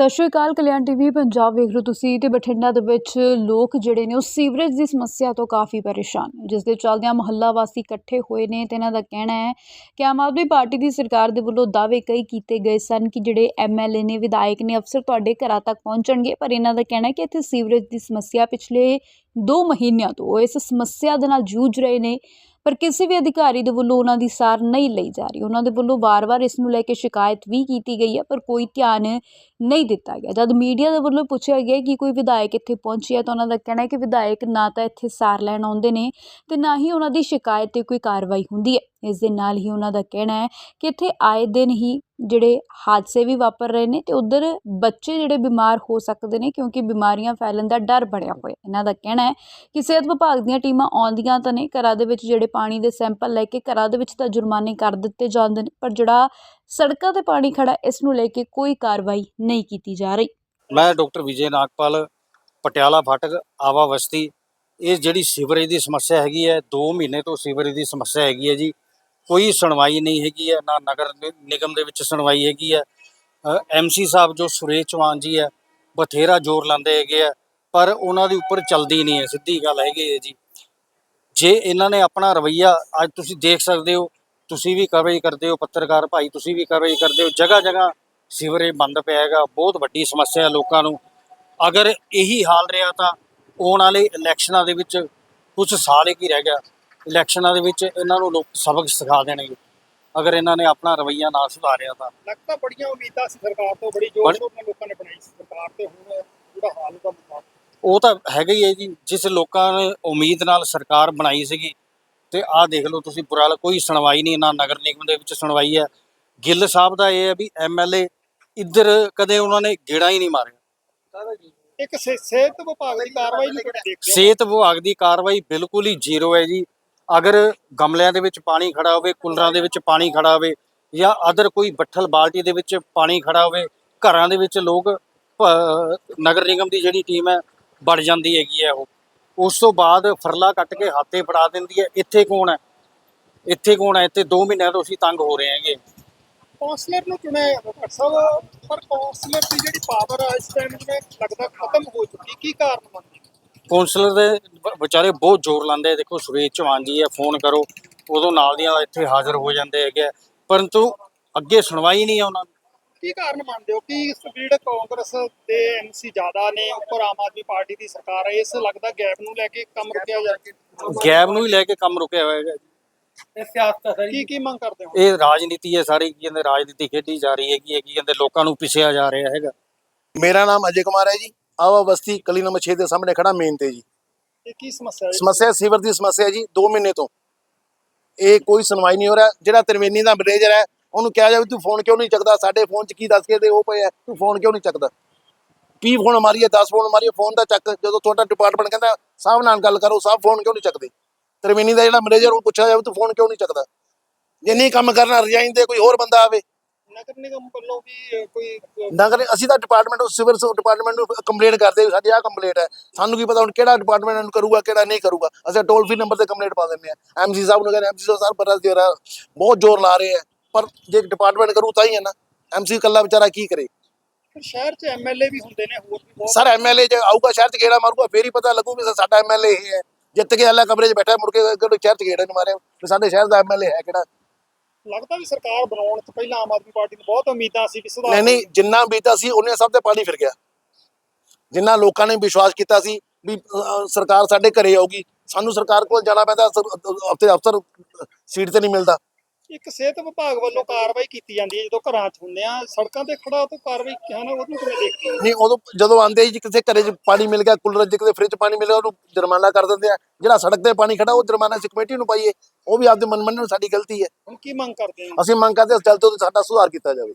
ਸਤਿ ਸ਼੍ਰੀ ਅਕਾਲ, ਕਲਿਆਣ ਟੀਵੀ, ਪੰਜਾਬ ਵੇਖ ਰਹੇ ਤੁਸੀਂ ਤੇ ਬਠਿੰਡਾ ਦੇ ਵਿੱਚ ਲੋਕ ਜਿਹੜੇ ਨੇ ਉਹ ਸੀਵਰੇਜ ਦੀ ਸਮੱਸਿਆ ਤੋਂ ਕਾਫੀ ਪਰੇਸ਼ਾਨ ਜਿਸ ਦੇ ਚਲਦਿਆਂ ਮੁਹੱਲਾ ਵਾਸੀ ਇਕੱਠੇ ਹੋਏ ਨੇ ਤੇ ਇਹਨਾਂ ਦਾ ਕਹਿਣਾ ਹੈ ਕਿ ਆਮ ਆਦਮੀ ਪਾਰਟੀ ਦੀ ਸਰਕਾਰ ਦੇ ਵੱਲੋਂ ਦਾਅਵੇ ਕਈ ਕੀਤੇ ਗਏ ਸਨ ਕਿ ਜਿਹੜੇ ਐਮਐਲਏ ਨੇ, ਵਿਧਾਇਕ ਨੇ ਅਫਸਰ ਤੁਹਾਡੇ ਘਰਾਂ ਤੱਕ ਪਹੁੰਚਣਗੇ, ਪਰ ਇਹਨਾਂ ਦਾ ਕਹਿਣਾ ਹੈ ਕਿ ਇੱਥੇ ਸੀਵਰੇਜ ਦੀ ਸਮੱਸਿਆ ਪਿਛਲੇ 2 ਮਹੀਨਿਆਂ ਤੋਂ ਇਸ ਸਮੱਸਿਆ ਦੇ ਨਾਲ ਜੂਝ ਰਹੇ ਨੇ। ਪਰ ਕਿਸੇ ਵੀ ਅਧਿਕਾਰੀ ਦੇ ਵੱਲੋਂ ਉਹਨਾਂ ਦੀ ਸਾਰ ਨਹੀਂ ਲਈ ਜਾ ਰਹੀ। ਉਹਨਾਂ ਦੇ ਵੱਲੋਂ ਵਾਰ-ਵਾਰ ਇਸ ਨੂੰ ਲੈ ਕੇ ਸ਼ਿਕਾਇਤ ਵੀ ਕੀਤੀ ਗਈ ਹੈ, ਪਰ ਕੋਈ ਧਿਆਨ ਨਹੀਂ ਦਿੱਤਾ ਗਿਆ। ਜਦ ਮੀਡੀਆ ਦੇ ਵੱਲੋਂ ਪੁੱਛਿਆ ਗਿਆ ਕਿ ਕੋਈ ਵਿਧਾਇਕ ਇੱਥੇ ਪਹੁੰਚਿਆ ਤਾਂ ਉਹਨਾਂ ਦਾ ਕਹਿਣਾ ਹੈ ਕਿ ਵਿਧਾਇਕ ਨਾ ਤਾਂ ਇੱਥੇ ਸਾਰ ਲੈਣ ਆਉਂਦੇ ਨੇ ਤੇ ਨਾ ਹੀ ਉਹਨਾਂ ਦੀ ਸ਼ਿਕਾਇਤ ਤੇ ਕੋਈ ਕਾਰਵਾਈ ਹੁੰਦੀ ਹੈ। ਇਸ ਦੇ ਨਾਲ ਹੀ ਉਹਨਾਂ ਦਾ ਕਹਿਣਾ ਹੈ ਕਿ ਇੱਥੇ ਆਏ ਦਿਨ ਹੀ ਜਿਹੜੇ ਹਾਦਸੇ ਵੀ ਵਾਪਰ ਰਹੇ ਨੇ ਤੇ ਉੱਧਰ ਬੱਚੇ ਜਿਹੜੇ ਬਿਮਾਰ ਹੋ ਸਕਦੇ ਨੇ ਕਿਉਂਕਿ ਬਿਮਾਰੀਆਂ ਫੈਲਣ ਦਾ ਡਰ ਬਣਿਆ ਹੋਇਆ ਇਹਨਾਂ ਦਾ ਕਹਿਣਾ ਹੈ ਕਿ ਸਿਹਤ ਵਿਭਾਗ ਦੀਆਂ ਟੀਮਾਂ ਆਉਂਦੀਆਂ ਤਾਂ ਨੇ, ਘਰਾਂ ਦੇ ਵਿੱਚ ਜਿਹੜੇ ਪਾਣੀ ਦੇ ਸੈਂਪਲ ਲੈ ਕੇ ਘਰਾਂ ਦੇ ਵਿੱਚ ਤਾਂ ਜੁਰਮਾਨੇ ਕਰ ਦਿੱਤੇ ਜਾਂਦੇ ਨੇ, ਪਰ ਜਿਹੜਾ ਸੜਕਾਂ ਤੇ ਪਾਣੀ ਖੜਾ ਇਸ ਨੂੰ ਲੈ ਕੇ ਕੋਈ ਕਾਰਵਾਈ ਨਹੀਂ ਕੀਤੀ ਜਾ ਰਹੀ। ਮੈਂ ਡਾਕਟਰ ਵਿਜੇ ਨਾਗਪਾਲ, ਪਟਿਆਲਾ ਫਾਟਕ, ਆਵਾ ਵਸਤੀ ਇਹ ਜਿਹੜੀ ਸੀਵਰੇਜ ਦੀ ਸਮੱਸਿਆ ਹੈਗੀ ਹੈ 2 ਮਹੀਨੇ ਤੋਂ ਸੀਵਰੇਜ ਦੀ ਸਮੱਸਿਆ ਹੈਗੀ ਹੈ ਜੀ। ਕੋਈ ਸੁਣਵਾਈ ਨਹੀਂ ਹੈਗੀ ਹੈ, ਨਾ ਨਗਰ ਨਿ- ਨਿਗਮ ਦੇ ਵਿੱਚ ਸੁਣਵਾਈ ਹੈਗੀ ਹੈ। ਐਮਸੀ ਸਾਹਿਬ ਜੋ ਸੁਰੇਸ਼ ਚੌਹਾਨ ਜੀ ਹੈ, ਬਥੇਰਾ ਜ਼ੋਰ ਲਾਉਂਦੇ ਹੈਗੇ ਆ, ਪਰ ਉਹਨਾਂ ਦੇ ਉੱਪਰ ਚਲਦੀ ਨਹੀਂ ਹੈ, ਸਿੱਧੀ ਗੱਲ ਹੈਗੀ ਹੈ ਜੀ। ਜੇ ਇਹਨਾਂ ਨੇ ਆਪਣਾ ਰਵਈਆ ਅੱਜ ਤੁਸੀਂ ਦੇਖ ਸਕਦੇ ਹੋ, ਤੁਸੀਂ ਵੀ ਕਵਰੇਜ ਕਰਦੇ ਹੋ, ਪੱਤਰਕਾਰ ਭਾਈ ਤੁਸੀਂ ਵੀ ਕਵਰੇਜ ਕਰਦੇ ਹੋ ਜਗ੍ਹਾ ਜਗ੍ਹਾ ਸੀਵਰੇਜ ਬੰਦ ਪਿਆ ਹੈਗਾ, ਬਹੁਤ ਵੱਡੀ ਸਮੱਸਿਆ ਹੈ ਲੋਕਾਂ ਨੂੰ। ਅਗਰ ਇਹੀ ਹਾਲ ਰਿਹਾ ਤਾਂ ਆਉਣ ਵਾਲੇ ਇਲੈਕਸ਼ਨਾਂ ਦੇ ਵਿੱਚ ਕੁਝ ਸਾਲ ਹੀ ਰਹਿ ਗਿਆ। ਇਲੈਕਸ਼ਨਾਂ ਦੇ ਵਿੱਚ ਇਹਨਾਂ ਨੂੰ ਲੋਕ ਸਬਕ ਸਿਖਾ ਦੇਣਗੇ। ਅਗਰ ਇਹਨਾਂ ਨੇ ਆਪਣਾ ਰਵਈਆ ਨਾ ਸੁਧਾਰਿਆ ਤਾਂ। ਲੱਗਦਾ ਬੜੀਆਂ ਉਮੀਦਾਂ ਸੀ ਸਰਕਾਰ ਤੋਂ ਬੜੀ ਜ਼ੋਰ ਨਾਲ ਲੋਕਾਂ ਨੇ ਬਣਾਈ ਸੀ ਸਰਕਾਰ ਤੇ ਹੁਣ ਜਿਹੜਾ ਹਾਲ ਦਾ ਮੁਕਾਬਲਾ। ਉਹ ਤਾਂ ਹੈਗਾ ਹੀ ਹੈ ਜੀ ਜਿਸ ਲੋਕਾਂ ਨੇ ਉਮੀਦ ਨਾਲ ਸਰਕਾਰ ਬਣਾਈ ਸੀਗੀ ਤੇ ਆਹ ਦੇਖ ਲਓ ਤੁਸੀਂ ਬੁਰਾ ਕੋਈ ਸੁਣਵਾਈ ਨਹੀਂ ਨਾ ਨਗਰ ਨਿਗਮ ਦੇ ਵਿੱਚ ਸੁਣਵਾਈ ਹੈ। ਗਿੱਲ ਸਾਹਿਬ ਦਾ ਇਹ ਹੈ ਵੀ ਐਮਐਲਏ ਇੱਧਰ ਕਦੇ ਉਹਨਾਂ ਨੇ ਗੇੜਾ ਹੀ ਨਹੀਂ ਮਾਰਿਆ। ਇੱਕ ਸਿਹਤ ਵਿਭਾਗ ਦੀ ਕਾਰਵਾਈ ਨੂੰ ਕਿਹੜਾ ਦੇਖਦੇ ਹੋ? ਸਿਹਤ ਵਿਭਾਗ ਦੀ ਕਾਰਵਾਈ ਬਿਲਕੁਲ ਹੀ ਜ਼ੀਰੋ ਹੈ ਜੀ। ਅਗਰ ਗਮਲਿਆਂ ਦੇ ਵਿੱਚ ਪਾਣੀ ਖੜਾ ਹੋਵੇ, ਕੂਲਰਾਂ ਦੇ ਵਿੱਚ ਪਾਣੀ ਖੜਾ ਹੋਵੇ ਜਾਂ ਅਦਰ ਕੋਈ ਬੱਠਲ ਬਾਲਟੀ ਦੇ ਵਿੱਚ ਪਾਣੀ ਖੜਾ ਹੋਵੇ, ਘਰਾਂ ਦੇ ਵਿੱਚ ਲੋਕ ਨਗਰ ਨਿਗਮ ਦੀ ਜਿਹੜੀ ਟੀਮ ਹੈ, ਵੜ ਜਾਂਦੀ ਹੈਗੀ ਹੈ ਉਹ। ਉਸ ਤੋਂ ਬਾਅਦ ਫਰਲਾ ਕੱਟ ਕੇ ਹੱਥੇ ਫੜਾ ਦਿੰਦੀ ਹੈ, ਇੱਥੇ ਕੌਣ ਹੈ? ਇੱਥੇ ਕੌਣ ਹੈ? ਇੱਥੇ 2 ਮਹੀਨਿਆਂ ਤੋਂ ਅਸੀਂ ਤੰਗ ਹੋ ਰਹੇ ਹੈਗੇ। ਕੌਂਸਲਰ ਨੂੰ ਚੁਣਿਆ ਸਾਹਿਬ, ਪਰ ਕੌਂਸਲਰ ਦੀ ਜਿਹੜੀ ਪਾਵਰ ਇਸ ਟਾਈਮ ਲੱਗਦਾ ਖਤਮ ਹੋ ਚੁੱਕੀ, ਕੀ ਕਾਰਨ ਮੰਨਦੇ ਕਾਉਂਸਲਰ ਦੇ ਵਿਚਾਰੇ ਬਹੁਤ ਜ਼ੋਰ ਲਾਉਂਦੇ ਆ। ਦੇਖੋ ਸੁਰੇਸ਼ ਚੌਹਾਨ ਜੀ ਹੈ ਫੋਨ ਕਰੋ। ਉਦੋਂ ਨਾਲ ਦੀਆਂ ਇੱਥੇ ਹਾਜ਼ਰ ਹੋ ਜਾਂਦੇ ਹੈਗੇ ਆ। ਪਰੰਤੂ ਅੱਗੇ ਸੁਣਵਾਈ ਨਹੀਂ ਆ ਉਹਨਾਂ ਕੀ ਕਾਰਨ ਮੰਨਦੇ ਹੋ? ਕਿ ਸਪੀਡ ਕਾਂਗਰਸ ਦੇ ਐਮਸੀ ਜ਼ਿਆਦਾ ਨੇ? ਉੱਪਰ ਆਮ ਆਦਮੀ ਪਾਰਟੀ ਦੀ ਸਰਕਾਰ ਹੈ ਇਸ ਲੱਗਦਾ ਗੈਪ ਨੂੰ ਲੈ ਕੇ ਕੰਮ ਰੁਕਿਆ ਜਾ ਗੈਬ ਨੂੰ ਹੀ ਲੈ ਕੇ ਕੰਮ ਰੁਕਿਆ ਹੋਇਆ ਹੈਗਾ। ਇਹ ਸਿਆਸਤ ਹੈ ਕੀ ਕੀ ਮੰਗ ਕਰਦੇ ਹੋ? ਇਹ ਰਾਜਨੀਤੀ ਹੈ ਸਾਰੀ। ਕੀ ਕਹਿੰਦੇ ਰਾਜਨੀਤੀ ਖੇਡੀ ਜਾ ਰਹੀ ਹੈਗੀ ਹੈ। ਕੀ ਕਹਿੰਦੇ ਲੋਕਾਂ ਨੂੰ ਪਿਸਿਆ ਜਾ ਰਿਹਾ ਹੈਗਾ। ਮੇਰਾ ਨਾਮ ਅਜੇ ਕੁਮਾਰ ਹੈ ਜੀ। ਆਵਾ ਬਸਤੀ ਕਲੀ ਨੰਬਰ 6 ਦੇ ਸਾਹਮਣੇ ਖੜਾ ਮੇਨ ਤੇ ਜੀ। ਇਹ ਕੀ ਸਮੱਸਿਆ ਹੈ? ਸਮੱਸਿਆ ਸੀਵਰ ਦੀ ਸਮੱਸਿਆ ਜੀ 2 ਮਹੀਨੇ ਤੋਂ। ਇਹ ਕੋਈ ਸੁਣਵਾਈ ਨਹੀਂ ਹੋ ਰਿਹਾ। ਜਿਹੜਾ ਤਰਵੇਨੀ ਦਾ ਮੈਨੇਜਰ ਹੈ ਉਹਨੂੰ ਕਿਹਾ ਜਾਵੇ ਤੂੰ ਫੋਨ ਕਿਉਂ ਨਹੀਂ ਚੱਕਦਾ? ਸਾਡੇ ਫੋਨ 'ਚ ਕੀ ਦੱਸ ਕੇ ਦੇ ਉਹ ਪਏ ਆ ਤੂੰ ਫੋਨ ਕਿਉਂ ਨਹੀਂ ਚੱਕਦਾ? 20 ਫੋਨ ਮਾਰੀਏ 10 ਫੋਨ ਮਾਰੀਏ ਫੋਨ ਦਾ ਚੱਕ ਜਦੋਂ ਤੁਹਾਡਾ ਡਿਪਾਰਟਮੈਂਟ ਕਹਿੰਦਾ ਸਾਹਿਬ ਨਾਲ ਗੱਲ ਕਰੋ ਸਾਹਿਬ ਫੋਨ ਕਿਉਂ ਨਹੀਂ ਚੱਕਦੇ? ਤਰਵੇਨੀ ਦਾ ਜਿਹੜਾ ਮੈਨੇਜਰ ਉਹ ਪੁੱਛਿਆ ਜਾਵੇ ਤੂੰ ਫੋਨ ਕਿਉਂ ਨਹੀਂ ਚੱਕਦਾ? ਜੇ ਨਹੀਂ ਕੰਮ ਕਰਨਾ ਰਿਜ਼ਾਈਨ ਦੇ ਕੋਈ ਹੋਰ ਬੰਦਾ ਆਵੇ। ਨਗਰ ਨਿਗਮ ਵੱਲੋਂ ਵੀ ਅ, ਕੋਈ ਅ, ਨਗਰ ਅਸੀਂ ਤਾਂ ਡਿਪਾਰਟਮੈਂਟ ਸਿਵਲ ਡਿਪਾਰਟਮੈਂਟ ਨੂੰ ਕੰਪਲੇਂਟ ਕਰਦੇ ਵੀ ਸਾਡੀ ਆਹ ਕੰਪਲੇਂਟ ਹੈ। ਸਾਨੂੰ ਕੀ ਪਤਾ ਹੁਣ ਕਿਹੜਾ ਡਿਪਾਰਟਮੈਂਟ ਨੂੰ ਕਰੂਗਾ ਕਿਹੜਾ ਨਹੀਂ ਕਰੂਗਾ। ਅਸੀਂ ਟੋਲ ਫ੍ਰੀ ਨੰਬਰ ਤੇ ਕੰਪਲੇਂਟ ਪਾ ਦਿੰਦੇ ਆ ਐਮਸੀ ਸਾਹਿਬ ਨੂੰ ਕਹਿੰਦੇ ਐਮਸੀ ਸਾਹਿਬ ਬੜਾ ਜਿਹੜਾ ਬਹੁਤ ਜ਼ੋਰ ਲਾ ਰਹੇ ਆ ਪਰ ਜੇ ਡਿਪਾਰਟਮੈਂਟ ਕਰੂ ਤਾਂ ਹੀ ਹੈ ਨਾ। ਐਮਸੀ ਇਕੱਲਾ ਵਿਚਾਰਾ ਕੀ ਕਰੇ? ਫਿਰ ਸ਼ਹਿਰ 'ਚ ਐਮਐਲਏ ਵੀ ਹੁੰਦੇ ਨੇ ਹੋਰ ਵੀ ਬਹੁਤ ਸਰ ਐਮਐਲਏ ਜੇ ਆਊਗਾ ਸ਼ਹਿਰ ਚ ਗੇੜਾ ਮਾਰੂਗਾ? ਫੇਰ ਹੀ ਪਤਾ ਲੱਗੂ ਵੀ ਸਾਡਾ ਐਮਐਲਏ ਇਹ ਹੈ। ਜਿੱਤ ਕੇ ਅੱਲਾ ਕਮਰੇ 'ਚ ਬੈਠਾ ਮੁੜ ਕੇ ਕਿਹੜੇ ਸ਼ਹਿਰ ਚ ਗੇੜਾ ਨਹੀਂ ਮਾਰਿਆ। ਸਾਡੇ ਸ਼ਹਿਰ ਦਾ ਐਮਐਲਏ ਹੈ ਕਿਹੜਾ? ਲੱਗਦਾ ਵੀ ਸਰਕਾਰ ਬਣਾਉਣ ਤੋਂ ਪਹਿਲਾਂ ਆਮ ਆਦਮੀ ਪਾਰਟੀ ਨੂੰ ਬਹੁਤ ਉਮੀਦਾਂ ਸੀ ਵੀ ਸੁਧਾਰ ਨਹੀਂ ਨਹੀਂ, ਜਿੰਨਾ ਬੀਤਾ ਸੀ, ਉਹਨੇ ਸਭ ਤੇ ਪਾਣੀ ਫਿਰ ਗਿਆ। ਜਿੰਨਾ ਲੋਕਾਂ ਨੇ ਵਿਸ਼ਵਾਸ ਕੀਤਾ ਸੀ ਵੀ ਸਰਕਾਰ ਸਾਡੇ ਘਰੇ ਆਊਗੀ, ਸਾਨੂੰ ਸਰਕਾਰ ਕੋਲ ਜਾਣਾ ਪੈਂਦਾ ਹਫ਼ਤੇ ਅਫਸਰ ਸੀਟ ਤੇ ਨਹੀਂ ਮਿਲਦਾ। ਇੱਕ ਸਿਹਤ ਵਿਭਾਗ ਵੱਲੋਂ ਕਾਰਵਾਈ ਕੀਤੀ ਜਾਂਦੀ ਹੈ। ਜਦੋਂ ਘਰਾਂ 'ਚ ਹੁੰਦੇ ਆ ਸੜਕਾਂ ਤੇ ਖੜਾ ਤੋਂ ਕਾਰਵਾਈ ਹੈ ਨਾ ਉਹਨੂੰ ਕਿਵੇਂ ਦੇਖਦੇ ਨਹੀਂ ਉਦੋਂ ਜਦੋਂ ਆਂਦੇ ਜੀ ਕਿਸੇ ਘਰੇ 'ਚ ਪਾਣੀ ਮਿਲ ਗਿਆ ਕੂਲਰ 'ਚ ਕਿਤੇ ਫ੍ਰਿਜ 'ਚ ਪਾਣੀ ਮਿਲਿਆ ਉਹਨੂੰ ਜੁਰਮਾਨਾ ਕਰ ਦਿੰਦੇ ਆ। ਜਿਹੜਾ ਸੜਕ ਤੇ ਪਾਣੀ ਖੜਾ ਉਹ ਜੁਰਮਾਨਾ ਅਸੀਂ ਕਮੇਟੀ ਨੂੰ ਪਾਈਏ। ਉਹ ਵੀ ਆਪਦੇ ਮਨ ਮੰਨਣ ਸਾਡੀ ਗਲਤੀ ਹੈ। ਹੁਣ ਕੀ ਮੰਗ ਕਰਦੇ ਹੋ? ਅਸੀਂ ਮੰਗ ਕਰਦੇ ਹਾਂ ਜਲਦ ਤੋਂ ਜਲਦ ਸਾਡਾ ਸੁਧਾਰ ਕੀਤਾ ਜਾਵੇ।